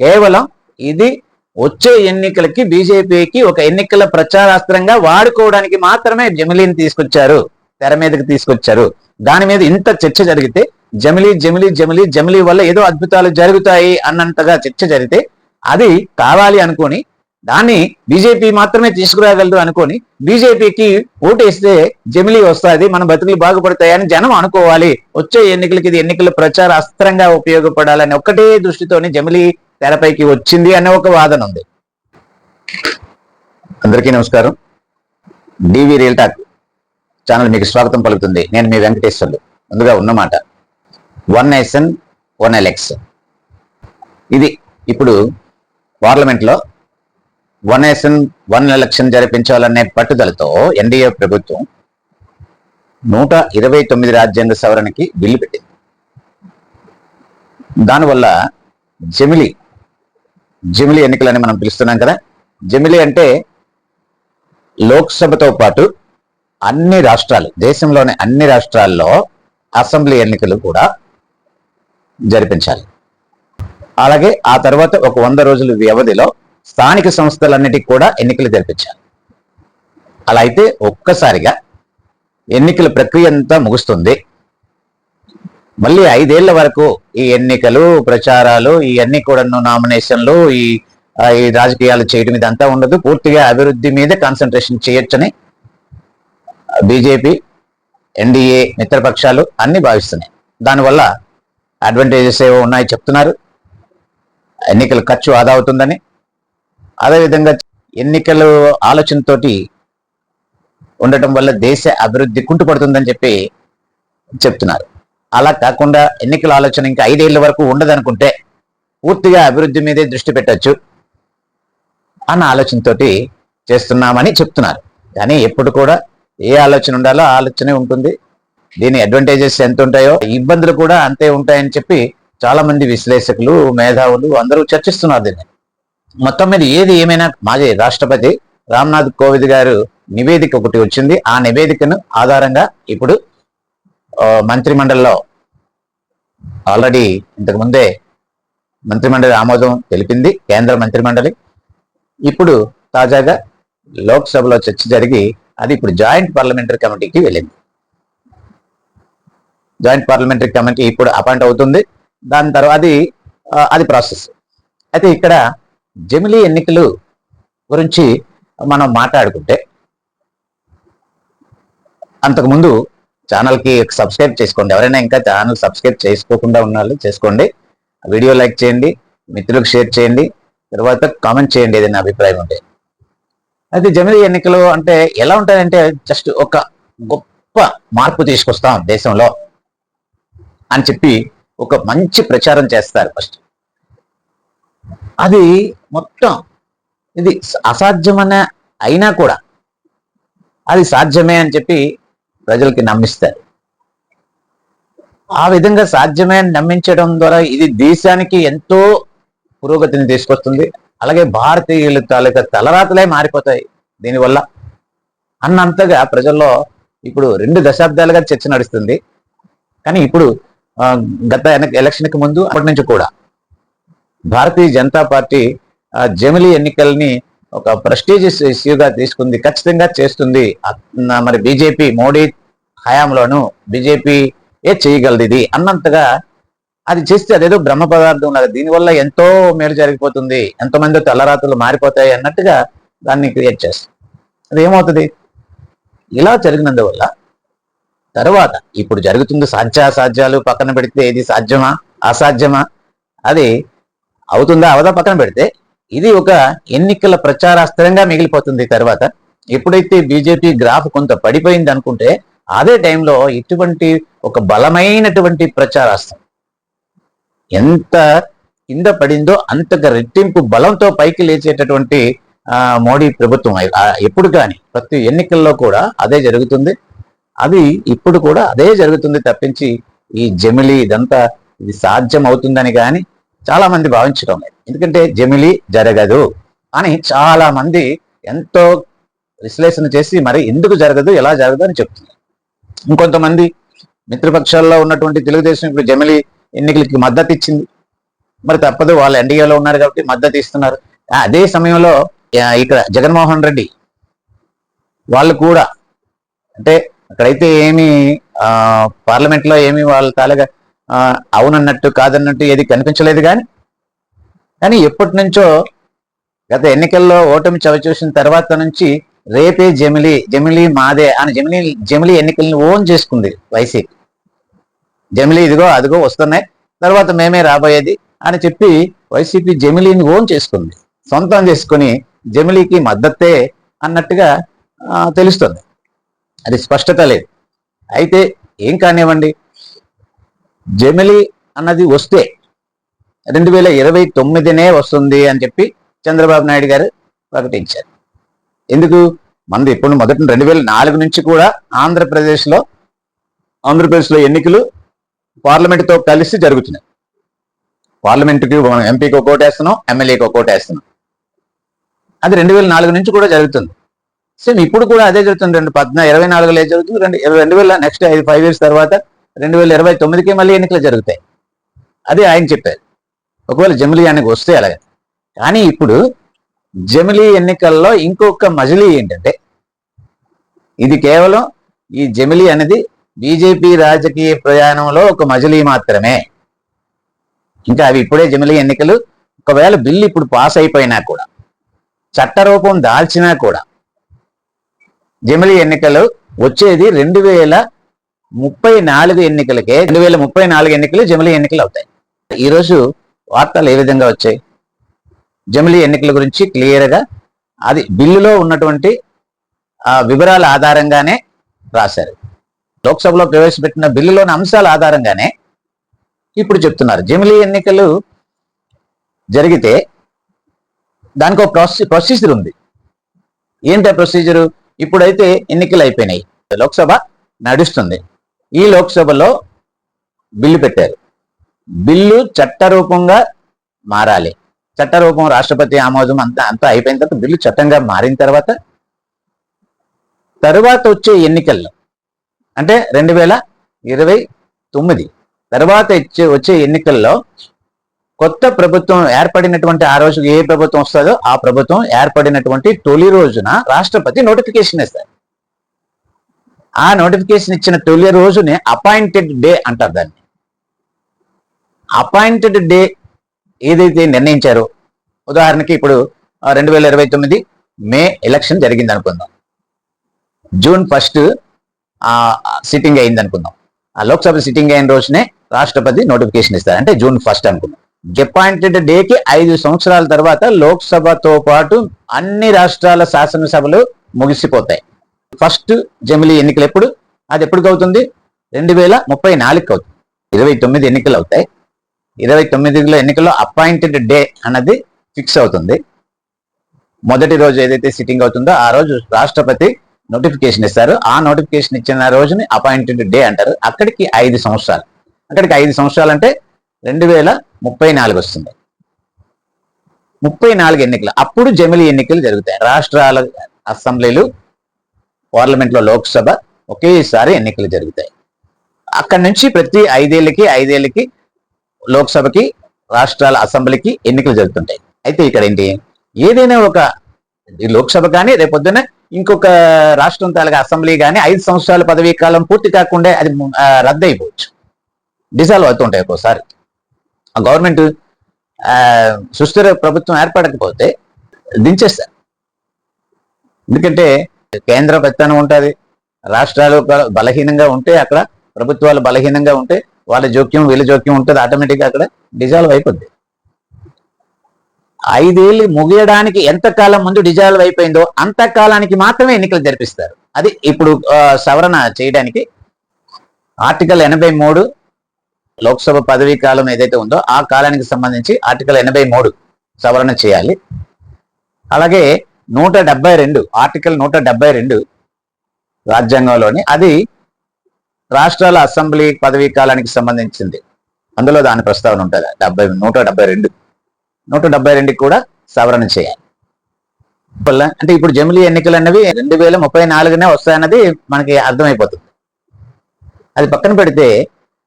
కేవలం ఇది వచ్చే ఎన్నికలకి బీజేపీకి ఒక ఎన్నికల ప్రచారాస్త్రంగా వాడుకోవడానికి మాత్రమే జమిలీని తీసుకొచ్చారు తెర మీదకి తీసుకొచ్చారు. దాని మీద ఇంత చర్చ జరిగితే జమిలీ జమిలీ జమిలీ జమిలీ వల్ల ఏదో అద్భుతాలు జరుగుతాయి అన్నంతగా చర్చ జరిగితే అది కావాలి అనుకొని దాన్ని బీజేపీ మాత్రమే తీసుకురాగలదు అనుకొని బీజేపీకి ఓటేస్తే జమిలీ వస్తుంది మన బతుకులు బాగుపడతాయని జనం అనుకోవాలి. వచ్చే ఎన్నికలకి ఇది ఎన్నికల ప్రచార అస్త్రంగా ఉపయోగపడాలని ఒక్కటే దృష్టితోనే జమిలీ తెరపైకి వచ్చింది అనే ఒక వాదన ఉంది. అందరికీ నమస్కారం. డివి రియల్ టాక్ ఛానల్ మీకు స్వాగతం పలుకుతుంది. నేను మీ వెంకటేశ్వర్లు. ముందుగా ఉన్నమాట వన్ నేషన్ వన్ ఎలెక్స్. ఇది ఇప్పుడు పార్లమెంట్లో వన్ నేషన్ వన్ ఎలక్షన్ జరిపించాలనే పట్టుదలతో ఎన్డీఏ ప్రభుత్వం నూట ఇరవై తొమ్మిది రాజ్యాంగ సవరణకి బిల్లు పెట్టింది. దానివల్ల జమిలి జమిలి ఎన్నికలని మనం పిలుస్తున్నాం కదా. జమిలి అంటే లోక్సభతో పాటు అన్ని రాష్ట్రాలు దేశంలోని అన్ని రాష్ట్రాల్లో అసెంబ్లీ ఎన్నికలు కూడా జరిపించాలి. అలాగే ఆ తర్వాత ఒక వంద రోజుల వ్యవధిలో స్థానిక సంస్థలన్నిటికీ కూడా ఎన్నికలు జరిపించాలి. అలా అయితే ఒక్కసారిగా ఎన్నికల ప్రక్రియ అంతా ముగుస్తుంది. మళ్ళీ ఐదేళ్ళ వరకు ఈ ఎన్నికలు ప్రచారాలు ఇవన్నీ కూడా నామినేషన్లు ఈ ఈ రాజకీయాలు చేయడం ఇదంతా ఉండదు. పూర్తిగా అభివృద్ధి మీద కాన్సన్ట్రేషన్ చేయొచ్చని బీజేపీ ఎన్డీఏ మిత్రపక్షాలు అన్ని భావిస్తున్నాయి. దానివల్ల అడ్వాంటేజెస్ ఏవో ఉన్నాయి చెప్తున్నారు. ఎన్నికల ఖర్చు ఆదా అవుతుందని. అదేవిధంగా ఎన్నికలు ఆలోచనతోటి ఉండటం వల్ల దేశ అభివృద్ధి కుంటుపడుతుందని చెప్పి చెప్తున్నారు. అలా కాకుండా ఎన్నికల ఆలోచన ఇంకా ఐదేళ్ళ వరకు ఉండదనుకుంటే పూర్తిగా అభివృద్ధి మీదే దృష్టి పెట్టొచ్చు అన్న ఆలోచనతోటి చేస్తున్నామని చెప్తున్నారు. కానీ ఎప్పుడు కూడా ఏ ఆలోచన ఉండాలో ఆలోచనే ఉంటుంది. దీని అడ్వాంటేజెస్ ఎంత ఉంటాయో ఇబ్బందులు కూడా అంతే ఉంటాయని చెప్పి చాలా మంది విశ్లేషకులు మేధావులు అందరూ చర్చిస్తున్నారు దీన్ని. మొత్తం మీద ఏది ఏమైనా మాజీ రాష్ట్రపతి రామ్నాథ్ కోవింద్ గారు నివేదిక ఒకటి వచ్చింది. ఆ నివేదికను ఆధారంగా ఇప్పుడు మంత్రిమండలిలో ఆల్రెడీ ఇంతకు ముందే మంత్రిమండలి ఆమోదం తెలిపింది కేంద్ర మంత్రిమండలి. ఇప్పుడు తాజాగా లోక్సభలో చర్చ జరిగి అది ఇప్పుడు జాయింట్ పార్లమెంటరీ కమిటీకి వెళ్ళింది. జాయింట్ పార్లమెంటరీ కమిటీ ఇప్పుడు అపాయింట్ అవుతుంది. దాని తర్వాత అది అది ప్రాసెస్. అయితే ఇక్కడ జమిలీ ఎన్నికలు గురించి మనం మాట్లాడుకుంటే అంతకుముందు ఛానల్కి సబ్స్క్రైబ్ చేసుకోండి. ఎవరైనా ఇంకా ఛానల్ సబ్స్క్రైబ్ చేసుకోకుండా ఉన్న చేసుకోండి. వీడియో లైక్ చేయండి మిత్రులకు షేర్ చేయండి తర్వాత కామెంట్ చేయండి ఏదైనా అభిప్రాయం ఉంటే. అయితే జమిలీ ఎన్నికలు అంటే ఎలా ఉంటాయంటే జస్ట్ ఒక గొప్ప మార్పు తీసుకొస్తాం దేశంలో అని చెప్పి ఒక మంచి ప్రచారం చేస్తారు ఫస్ట్. అది మొత్తం ఇది అసాధ్యమనే అయినా కూడా అది సాధ్యమే అని చెప్పి ప్రజలకి నమ్మిస్తారు. ఆ విధంగా సాధ్యమే నమ్మించడం ద్వారా ఇది దేశానికి ఎంతో పురోగతిని తీసుకొస్తుంది. అలాగే భారతీయుల తాలూకా తలరాతలే మారిపోతాయి దీనివల్ల. అన్నంతగా ప్రజల్లో ఇప్పుడు రెండు దశాబ్దాలుగా చర్చ నడుస్తుంది. కానీ ఇప్పుడు గత ఎలక్షన్కి ముందు అప్పటి నుంచి కూడా భారతీయ జనతా పార్టీ జమిలీ ఎన్నికల్ని ఒక ప్రెస్టీజియస్ ఇష్యూగా తీసుకుంది ఖచ్చితంగా చేస్తుంది. మరి బీజేపీ మోడీ హయాంలోనూ బీజేపీ ఏ చేయగలదు ఇది అన్నంతగా అది చేస్తే అదేదో బ్రహ్మ పదార్థం ఉన్నది. దీనివల్ల ఎంతో మేలు జరిగిపోతుంది. ఎంతమంది తలరాతలు మారిపోతాయి అన్నట్టుగా దాన్ని క్రియేట్ చేస్తుంది అది ఏమవుతుంది? ఇలా జరిగినందువల్ల తర్వాత ఇప్పుడు జరుగుతుంది సాధ్యాసాధ్యాలు పక్కన పెడితే ఇది సాధ్యమా? అసాధ్యమా? అది అవుతుందా? అవదా? పక్కన పెడితే ఇది ఒక ఎన్నికల ప్రచారాస్త్రంగా మిగిలిపోతుంది తర్వాత. ఎప్పుడైతే బీజేపీ గ్రాఫ్ కొంత పడిపోయింది అనుకుంటే అదే టైంలో ఇటువంటి ఒక బలమైనటువంటి ప్రచారాస్త్రం ఎంత కింద పడిందో అంతగా రెట్టింపు బలంతో పైకి లేచేటటువంటి మోడీ ప్రభుత్వం. ఎప్పుడు కానీ ప్రతి ఎన్నికల్లో కూడా అదే జరుగుతుంది. అది ఇప్పుడు కూడా అదే జరుగుతుంది తప్పించి ఈ జమిలి ఇదంతా ఇది సాధ్యం అవుతుందని కానీ చాలా మంది భావించడం లేదు. ఎందుకంటే జమిలి జరగదు అని చాలా మంది ఎంతో విశ్లేషణ చేసి మరి ఎందుకు జరగదు ఎలా జరగదు అని చెప్తున్నారు. ఇంకొంతమంది మిత్రపక్షాల్లో ఉన్నటువంటి తెలుగుదేశం ఇప్పుడు జమిలి ఎన్నికలకి మద్దతు ఇచ్చింది. మరి తప్పదు వాళ్ళు ఎన్డీఏలో ఉన్నారు కాబట్టి మద్దతు ఇస్తున్నారు. అదే సమయంలో ఇక్కడ జగన్మోహన్ రెడ్డి వాళ్ళు కూడా అంటే అక్కడైతే ఏమి పార్లమెంట్లో ఏమి వాళ్ళ తాలగా ఆ, అవునన్నట్టు కాదన్నట్టు ఏది కనిపించలేదు కానీ కానీ ఎప్పటి నుంచో గత ఎన్నికల్లో ఓటమి చవిచూసిన తర్వాత నుంచి రేపే జమిలి జమిలి మాదే అని జమిలి జమిలి ఎన్నికల్ని ఓన్ చేసుకుంది వైసీపీ. జమిలి ఇదిగో అదిగో వస్తున్నాయి. తర్వాత మేమే రాబోయేది అని చెప్పి వైసీపీ జమిలీని ఓన్ చేసుకుంది. సొంతం చేసుకుని జమిలీకి మద్దతే అన్నట్టుగా తెలుస్తుంది. అది స్పష్టత లేదు. అయితే ఏం కానివ్వండి? జమిలి అన్నది వస్తే రెండు వేల ఇరవై తొమ్మిదినే వస్తుంది అని చెప్పి చంద్రబాబు నాయుడు గారు ప్రకటించారు. ఎందుకు? మనది ఇప్పుడు మొదటి రెండు వేల నాలుగు నుంచి కూడా ఆంధ్రప్రదేశ్లో ఆంధ్రప్రదేశ్లో ఎన్నికలు పార్లమెంటుతో కలిసి జరుగుతున్నాయి. పార్లమెంటుకి మనం ఎంపీకి ఒక వేస్తున్నాం ఎమ్మెల్యేకి ఒక వేస్తున్నాం. అది రెండు వేల నాలుగు నుంచి కూడా జరుగుతుంది. సేమ్ ఇప్పుడు కూడా అదే జరుగుతుంది. రెండు పద్నా ఇరవై నాలుగులో ఏది జరుగుతుంది? రెండు రెండు వేల నెక్స్ట్ ఐదు ఫైవ్ ఇయర్స్ తర్వాత రెండు వేల ఇరవై తొమ్మిదికి మళ్ళీ ఎన్నికలు జరుగుతాయి. అదే ఆయన చెప్పారు. ఒకవేళ జమిలియానికి ఆయనకు వస్తే అలాగే. కానీ ఇప్పుడు జమిలీ ఎన్నికల్లో ఇంకొక మజిలీ ఏంటంటే ఇది కేవలం ఈ జమిలీ అనేది బీజేపీ రాజకీయ ప్రయాణంలో ఒక మజిలీ మాత్రమే. ఇంకా అవి ఇప్పుడే జమిలీ ఎన్నికలు ఒకవేళ బిల్లు ఇప్పుడు పాస్ అయిపోయినా కూడా చట్టరూపం దాల్చినా కూడా జమిలీ ఎన్నికలు వచ్చేది రెండు వేల ముప్పై నాలుగు ఎన్నికలకే రెండు వేల ముప్పై నాలుగు ఎన్నికలు జమిలీ ఎన్నికలు అవుతాయి. ఈరోజు వార్తలు ఏ విధంగా వచ్చాయి? జమిలీ ఎన్నికల గురించి క్లియర్గా అది బిల్లులో ఉన్నటువంటి ఆ వివరాల ఆధారంగానే రాశారు. లోక్సభలో ప్రవేశపెట్టిన బిల్లులోని అంశాల ఆధారంగానే ఇప్పుడు చెప్తున్నారు. జమిలీ ఎన్నికలు జరిగితే దానికి ఒక ప్రొసీజర్ ఉంది. ఏంటి ప్రొసీజరు ఇప్పుడైతే ఎన్నికలు అయిపోయినాయి. లోక్సభ నడుస్తుంది. ఈ లోక్సభలో బిల్లు పెట్టారు. బిల్లు చట్టరూపంగా మారాలి. చట్టరూపం రాష్ట్రపతి ఆమోదం అంతా అంతా అయిపోయిన తర్వాత బిల్లు చట్టంగా మారిన తర్వాత తరువాత వచ్చే ఎన్నికల్లో అంటే రెండు వేల ఇరవై తొమ్మిది తర్వాత ఇచ్చే వచ్చే ఎన్నికల్లో కొత్త ప్రభుత్వం ఏర్పడినటువంటి ఆ రోజు ఏ ప్రభుత్వం వస్తుందో ఆ ప్రభుత్వం ఏర్పడినటువంటి తొలి రోజున రాష్ట్రపతి నోటిఫికేషన్ ఇస్తారు. ఆ నోటిఫికేషన్ ఇచ్చిన తొలి రోజునే అపాయింటెడ్ డే అంటారు దాన్ని. అపాయింటెడ్ డే ఏదైతే నిర్ణయించారో ఉదాహరణకి ఇప్పుడు రెండు వేల ఇరవై తొమ్మిది మే ఎలక్షన్ జరిగింది అనుకుందాం జూన్ ఫస్ట్ సిట్టింగ్ అయింది అనుకుందాం ఆ లోక్సభ సిట్టింగ్ అయిన రోజునే రాష్ట్రపతి నోటిఫికేషన్ ఇస్తారు. అంటే జూన్ ఫస్ట్ అనుకుందాం. అపాయింటెడ్ డేకి ఐదు సంవత్సరాల తర్వాత లోక్సభతో పాటు అన్ని రాష్ట్రాల శాసనసభలు ముగిసిపోతాయి. ఫస్ట్ జమిలీ ఎన్నికలు ఎప్పుడు? అది ఎప్పటికవుతుంది రెండు వేల ముప్పై నాలుగుకి అవుతుంది. ఇరవై తొమ్మిది ఎన్నికలు అవుతాయి. ఇరవై తొమ్మిదిలో ఎన్నికల్లో అపాయింటెడ్ డే అన్నది ఫిక్స్ అవుతుంది. మొదటి రోజు ఏదైతే సిట్టింగ్ అవుతుందో ఆ రోజు రాష్ట్రపతి నోటిఫికేషన్ ఇస్తారు. ఆ నోటిఫికేషన్ ఇచ్చిన రోజుని అపాయింటెడ్ డే అంటారు. అక్కడికి ఐదు సంవత్సరాలు. అక్కడికి ఐదు సంవత్సరాలు అంటే రెండు వేల ముప్పై నాలుగు వస్తుంది. ముప్పై నాలుగు ఎన్నికలు. అప్పుడు జమిలి ఎన్నికలు జరుగుతాయి. రాష్ట్రాల అసెంబ్లీలు పార్లమెంట్లో లోక్సభ ఒకేసారి ఎన్నికలు జరుగుతాయి. అక్కడి నుంచి ప్రతి ఐదేళ్ళకి ఐదేళ్ళకి లోక్సభకి రాష్ట్రాల అసెంబ్లీకి ఎన్నికలు జరుగుతుంటాయి. అయితే ఇక్కడ ఏంటి? ఏదైనా ఒక లోక్సభ కానీ రేపొద్దున ఇంకొక రాష్ట్రం తాలూకా అసెంబ్లీ కానీ ఐదు సంవత్సరాల పదవీ కాలం పూర్తి కాకుండా అది రద్దు అయిపోవచ్చు డిజాల్వ్ అవుతుంటాయి ఒక్కోసారి. ఆ గవర్నమెంట్ సుస్థిర ప్రభుత్వం ఏర్పడకపోతే దించేస్తారు. ఎందుకంటే కేంద్ర పెత్తనం ఉంటుంది రాష్ట్రాలు బలహీనంగా ఉంటే అక్కడ ప్రభుత్వాలు బలహీనంగా ఉంటే వాళ్ళ జోక్యం వీళ్ళ జోక్యం ఉంటుంది ఆటోమేటిక్గా అక్కడ డిజాల్వ్ అయిపోద్ది. ఐదేళ్ళు ముగియడానికి ఎంత కాలం ముందు డిజాల్వ్ అయిపోయిందో అంత కాలానికి మాత్రమే ఎన్నికలు జరిపిస్తారు. అది ఇప్పుడు సవరణ చేయడానికి ఆర్టికల్ ఎనభై మూడు లోక్సభ పదవీ కాలం ఏదైతే ఉందో ఆ కాలానికి సంబంధించి ఆర్టికల్ ఎనభై మూడు సవరణ చేయాలి. అలాగే నూట డెబ్బై రెండు ఆర్టికల్ నూట డెబ్బై రెండు రాజ్యాంగంలోని అది రాష్ట్రాల అసెంబ్లీ పదవీ కాలానికి సంబంధించింది. అందులో దాని ప్రస్తావన ఉంటుంది. డెబ్బై నూట డెబ్బై రెండు. నూట డెబ్బై రెండుకి కూడా సవరణ చేయాలి. వల్ల అంటే ఇప్పుడు జమిలీ ఎన్నికలు అన్నవి రెండు వేల ముప్పై నాలుగునే వస్తాయన్నది మనకి అర్థమైపోతుంది. అది పక్కన పెడితే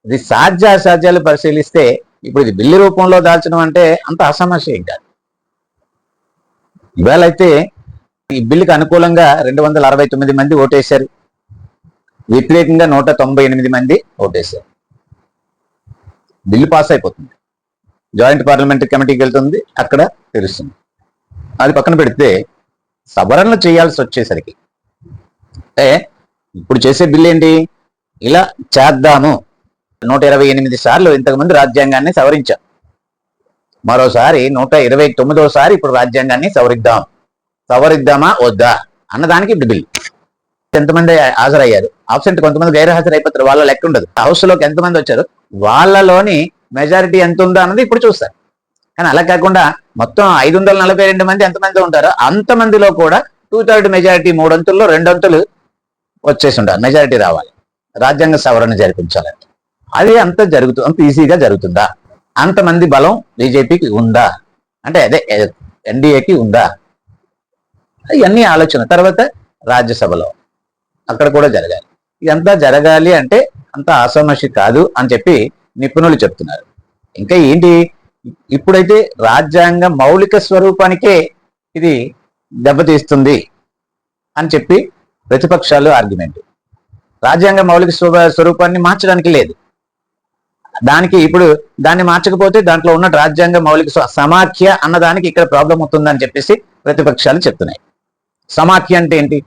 ఇది సాధ్య అసాధ్యాలు పరిశీలిస్తే ఇప్పుడు ఇది బిల్లు రూపంలో దాల్చడం అంటే అంత అసమస్యం కాదు ఇవాళ అయితే ఈ బిల్లుకి అనుకూలంగా రెండు వందల అరవై తొమ్మిది మంది ఓటేశారు. వ్యతిరేకంగా నూట తొంభై ఎనిమిది మంది ఓటేశారు బిల్లు పాస్ అయిపోతుంది. జాయింట్ పార్లమెంటరీ కమిటీకి వెళ్తుంది అక్కడ తెలుస్తుంది. అది పక్కన పెడితే సవరణలు చేయాల్సి వచ్చేసరికి అంటే ఇప్పుడు చేసే బిల్లు ఏంటి? ఇలా చేద్దాము. నూట ఇరవై ఎనిమిది సార్లు ఇంతకుముందు రాజ్యాంగాన్ని సవరించాం. మరోసారి నూట ఇరవై తొమ్మిదోసారి ఇప్పుడు రాజ్యాంగాన్ని సవరిద్దాం. సవరిద్దామా? వద్దా? అన్నదానికి ఇప్పుడు బిల్లు. ఎంతమంది హాజరయ్యారు? ఆబ్సెంట్ కొంతమంది గైర్ హాజరు అయిపోతారు వాళ్ళ లెక్క ఉండదు. హౌస్లోకి ఎంతమంది వచ్చారు? వాళ్ళలోని మెజారిటీ ఎంత ఉందా అన్నది ఇప్పుడు చూస్తారు. కానీ అలా కాకుండా మొత్తం ఐదు వందల నలభై రెండు మంది ఎంతమంది ఉంటారో అంతమందిలో కూడా టూ థర్డ్ మెజారిటీ మూడొంతుల్లో రెండొంతులు వచ్చేసి ఉండాలి మెజారిటీ రావాలి. రాజ్యాంగ సవరణ జరిపించాలంటే అది అంత జరుగుతుంది అంత ఈజీగా జరుగుతుందా? అంతమంది బలం బీజేపీకి ఉందా? అంటే అదే ఎన్డీఏకి ఉందా? ఇవన్నీ ఆలోచన. తర్వాత రాజ్యసభలో. అక్కడ కూడా జరగాలి. ఇదంతా జరగాలి అంటే అంత ఆసమషి కాదు అని చెప్పి నిపుణులు చెప్తున్నారు. ఇంకా ఏంటి? ఇప్పుడైతే రాజ్యాంగ మౌలిక స్వరూపానికే ఇది దెబ్బతీస్తుంది అని చెప్పి ప్రతిపక్షాలు ఆర్గ్యుమెంట్. రాజ్యాంగ మౌలిక స్వ స్వరూపాన్ని మార్చడానికి లేదు. దానికి ఇప్పుడు దాన్ని మార్చకపోతే దాంట్లో ఉన్న రాజ్యాంగ మౌలిక స్వ- సమాఖ్య అన్నదానికి ఇక్కడ ప్రాబ్లం అవుతుందని చెప్పేసి ప్రతిపక్షాలు చెప్తున్నాయి. సమాఖ్య అంటే ఏంటి?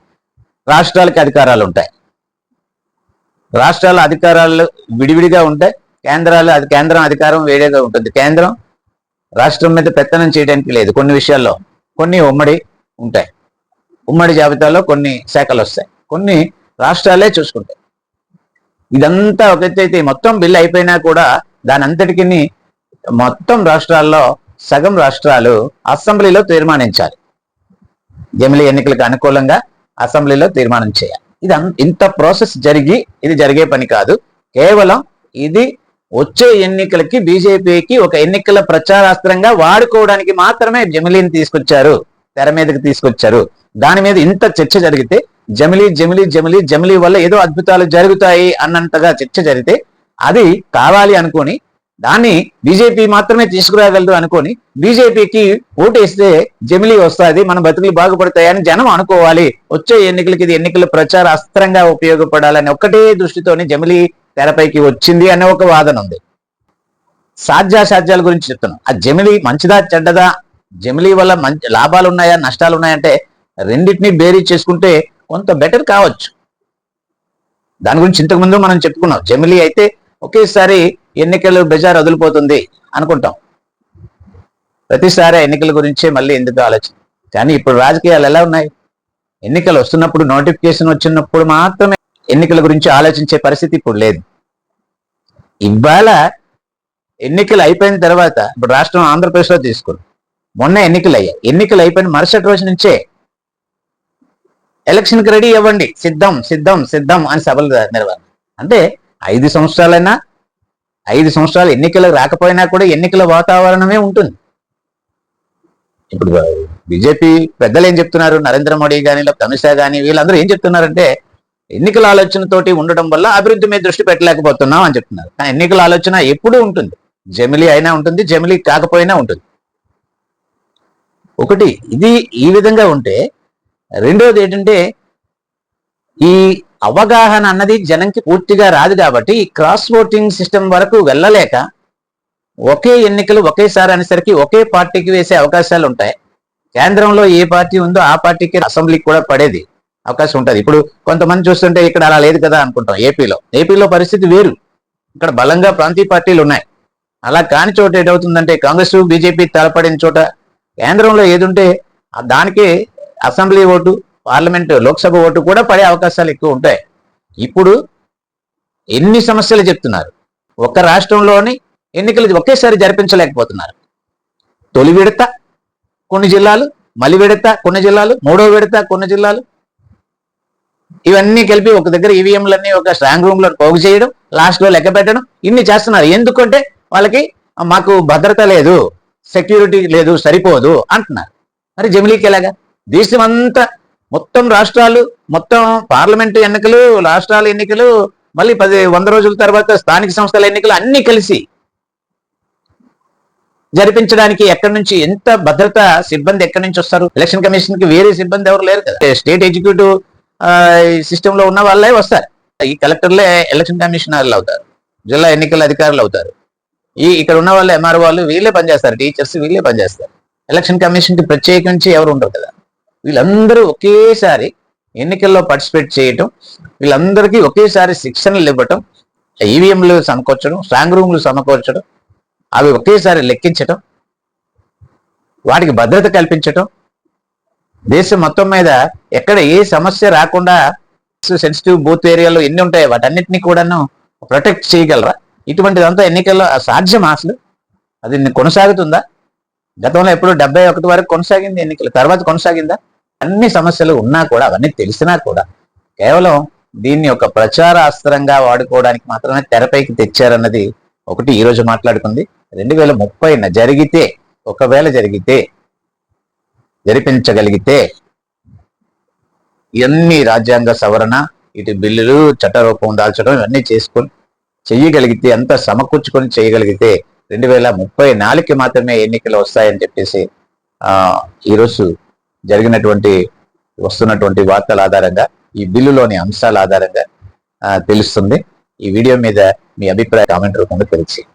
రాష్ట్రాలకి అధికారాలు ఉంటాయి. రాష్ట్రాల అధికారాలు విడివిడిగా ఉంటాయి కేంద్రాలు అది కేంద్రం అధికారం వేరేగా ఉంటుంది. కేంద్రం రాష్ట్రం మీద పెత్తనం చేయడానికి లేదు. కొన్ని విషయాల్లో కొన్ని ఉమ్మడి ఉంటాయి. ఉమ్మడి జాబితాలో కొన్ని శాఖలు వస్తాయి. కొన్ని రాష్ట్రాలే చూసుకుంటాయి. ఇదంతా ఒక అయితే మొత్తం బిల్లు అయిపోయినా కూడా దాని అంతటికి మొత్తం రాష్ట్రాల్లో సగం రాష్ట్రాలు అసెంబ్లీలో తీర్మానించాలి. జమిలీ ఎన్నికలకు అనుకూలంగా అసెంబ్లీలో తీర్మానం చేయాలి. ఇది ఇంత ప్రాసెస్ జరిగి ఇది జరిగే పని కాదు. కేవలం ఇది వచ్చే ఎన్నికలకి బీజేపీకి ఒక ఎన్నికల ప్రచారాస్త్రంగా వాడుకోవడానికి మాత్రమే జమిలీని తీసుకొచ్చారు. తెర మీదకి తీసుకొచ్చారు. దాని మీద ఇంత చర్చ జరిగితే జమిలీ జమిలీ జమిలీ జమిలీ వల్ల ఏదో అద్భుతాలు జరుగుతాయి అన్నంతగా చర్చ జరిగితే అది కావాలి అనుకొని దాన్ని బీజేపీ మాత్రమే తీసుకురాగలదు అనుకొని బీజేపీకి ఓటేస్తే జమిలీ వస్తుంది మన బతుకులు బాగుపడతాయని జనం అనుకోవాలి. వచ్చే ఎన్నికలకి ఇది ఎన్నికల ప్రచార అస్త్రంగా ఉపయోగపడాలని ఒక్కటే దృష్టితోనే జమిలీ తెరపైకి వచ్చింది అనే ఒక వాదన ఉంది. సాధ్యాసాధ్యాల గురించి చెప్తున్నాం. ఆ జమిలీ మంచిదా చెడ్డదా? జమిలీ వల్ల మంచి లాభాలు ఉన్నాయా నష్టాలు ఉన్నాయంటే రెండింటిని బేరీ చేసుకుంటే కొంత బెటర్ కావచ్చు. దాని గురించి ఇంతకు ముందు మనం చెప్పుకున్నాం. జమిలీ అయితే ఒకేసారి ఎన్నికలు బెజార్ వదిలిపోతుంది అనుకుంటాం. ప్రతిసారి ఎన్నికల గురించే మళ్ళీ ఎందుకు ఆలోచన? కానీ ఇప్పుడు రాజకీయాలు ఎలా ఉన్నాయి? ఎన్నికలు వస్తున్నప్పుడు నోటిఫికేషన్ వచ్చినప్పుడు మాత్రమే ఎన్నికల గురించి ఆలోచించే పరిస్థితి ఇప్పుడు లేదు. ఇవాళ ఎన్నికలు అయిపోయిన తర్వాత ఇప్పుడు రాష్ట్రం ఆంధ్రప్రదేశ్లో తీసుకుని మొన్న ఎన్నికలు అయ్యాయి. ఎన్నికలు అయిపోయిన మరుసటి రోజు నుంచే ఎలక్షన్కి రెడీ అవ్వండి. సిద్ధం సిద్ధం సిద్ధం అని సభలు నిర్వహణ అంటే ఐదు సంవత్సరాలైనా ఐదు సంవత్సరాలు ఎన్నికలకు రాకపోయినా కూడా ఎన్నికల వాతావరణమే ఉంటుంది. ఇప్పుడు బీజేపీ పెద్దలు ఏం చెప్తున్నారు? నరేంద్ర మోడీ కానీ లేకపోతే అమిత్ షా కానీ వీళ్ళందరూ ఏం చెప్తున్నారంటే ఎన్నికల ఆలోచనతోటి ఉండడం వల్ల అభివృద్ధి మీద దృష్టి పెట్టలేకపోతున్నాం అని చెప్తున్నారు. కానీ ఎన్నికల ఆలోచన ఎప్పుడూ ఉంటుంది. జమిలీ అయినా ఉంటుంది జమిలీ కాకపోయినా ఉంటుంది. ఒకటి ఇది ఈ విధంగా ఉంటే రెండోది ఏంటంటే ఈ అవగాహన అన్నది జనంకి పూర్తిగా రాదు కాబట్టి ఈ క్రాస్ ఓటింగ్ సిస్టమ్ వరకు వెళ్ళలేక ఒకే ఎన్నికలు ఒకేసారి అనేసరికి ఒకే పార్టీకి వేసే అవకాశాలు ఉంటాయి. కేంద్రంలో ఏ పార్టీ ఉందో ఆ పార్టీకి అసెంబ్లీకి కూడా పడేది అవకాశం ఉంటుంది. ఇప్పుడు కొంతమంది చూస్తుంటే ఇక్కడ అలా లేదు కదా అనుకుంటాం ఏపీలో. ఏపీలో పరిస్థితి వేరు. ఇక్కడ బలంగా ప్రాంతీయ పార్టీలు ఉన్నాయి. అలా కాని చోట ఏటవుతుందంటే కాంగ్రెస్ బీజేపీ తలపడిన చోట కేంద్రంలో ఏదుంటే దానికే assembly vote parliament Lok Sabha vote కూడా పడే అవకాశాలు ఎక్కువ ఉంటాయి. ఇప్పుడు ఎన్ని సమస్యలు చెప్తున్నారు? ఒక రాష్ట్రంలోని ఎన్నికలు ఒకేసారి జరిపించలేకపోతున్నారు. తొలి విడత కొన్ని జిల్లాలు మలి విడత కొన్ని జిల్లాలు మూడో విడత కొన్ని జిల్లాలు. ఇవన్నీ కలిపి ఒక దగ్గర ఈవీఎంలన్నీ ఒక స్ట్రాంగ్ రూమ్లో పోగు చేయడం లాస్ట్లో లెక్క పెట్టడం ఇన్ని చేస్తున్నారు. ఎందుకంటే వాళ్ళకి మాకు భద్రత లేదు సెక్యూరిటీ లేదు సరిపోదు అంటున్నారు. మరి జమిలీకి ఎలాగా? దేశం అంతా మొత్తం రాష్ట్రాలు మొత్తం పార్లమెంటు ఎన్నికలు రాష్ట్రాల ఎన్నికలు మళ్ళీ పది వంద రోజుల తర్వాత స్థానిక సంస్థల ఎన్నికలు అన్ని కలిసి జరిపించడానికి ఎక్కడి నుంచి ఎంత భద్రత సిబ్బంది ఎక్కడి నుంచి వస్తారు? ఎలక్షన్ కమిషన్కి వేరే సిబ్బంది ఎవరు లేరు కదా. స్టేట్ ఎగ్జిక్యూటివ్ సిస్టమ్లో ఉన్న వాళ్ళే వస్తారు. ఈ కలెక్టర్లే ఎలక్షన్ కమిషనర్లు అవుతారు. జిల్లా ఎన్నికల అధికారులు అవుతారు. ఈ ఇక్కడ ఉన్న వాళ్ళు ఎంఆర్ వాళ్ళు వీళ్ళే పనిచేస్తారు. టీచర్స్ వీళ్ళే పనిచేస్తారు. ఎలక్షన్ కమిషన్కి ప్రత్యేకించి ఎవరు ఉండరు కదా. వీళ్ళందరూ ఒకేసారి ఎన్నికల్లో పార్టిసిపేట్ చేయటం వీళ్ళందరికీ ఒకేసారి శిక్షణలు ఇవ్వటం ఈవీఎంలు సమకూర్చడం స్ట్రాంగ్ రూమ్లు సమకూర్చడం అవి ఒకేసారి లెక్కించటం వాటికి భద్రత కల్పించటం. దేశం మొత్తం మీద ఎక్కడ ఏ సమస్య రాకుండా సెన్సిటివ్ బూత్ ఏరియాలో ఎన్ని ఉంటాయి వాటన్నిటిని కూడాను ప్రొటెక్ట్ చేయగలరా? ఇటువంటిదంతా ఎన్నికల్లో సాధ్యమా అసలు. అది కొనసాగుతుందా? గతంలో ఎప్పుడు డెబ్బై ఒకటి వరకు కొనసాగింది ఎన్నికల తర్వాత కొనసాగిందా? అన్ని సమస్యలు ఉన్నా కూడా అవన్నీ తెలిసినా కూడా కేవలం దీన్ని ఒక ప్రచార అస్త్రంగా వాడుకోవడానికి మాత్రమే తెరపైకి తెచ్చారన్నది ఒకటి ఈ రోజు మాట్లాడుకుంది. రెండు వేల ముప్పైన జరిగితే ఒకవేళ జరిగితే జరిపించగలిగితే ఇవన్నీ రాజ్యాంగ సవరణ ఇటు బిల్లులు చట్టరూపం దాల్చడం ఇవన్నీ చేసుకొని చెయ్యగలిగితే అంత సమకూర్చుకొని చేయగలిగితే రెండు వేల ముప్పై నాలుగుకి మాత్రమే ఎన్నికలు వస్తాయని చెప్పేసి ఆ ఈరోజు జరిగినటువంటి వస్తున్నటువంటి వార్తల ఆధారంగా ఈ బిల్లులోని అంశాల ఆధారంగా తెలుస్తుంది. ఈ వీడియో మీద మీ అభిప్రాయ కామెంట్ రూపంలో తెలియచేయండి.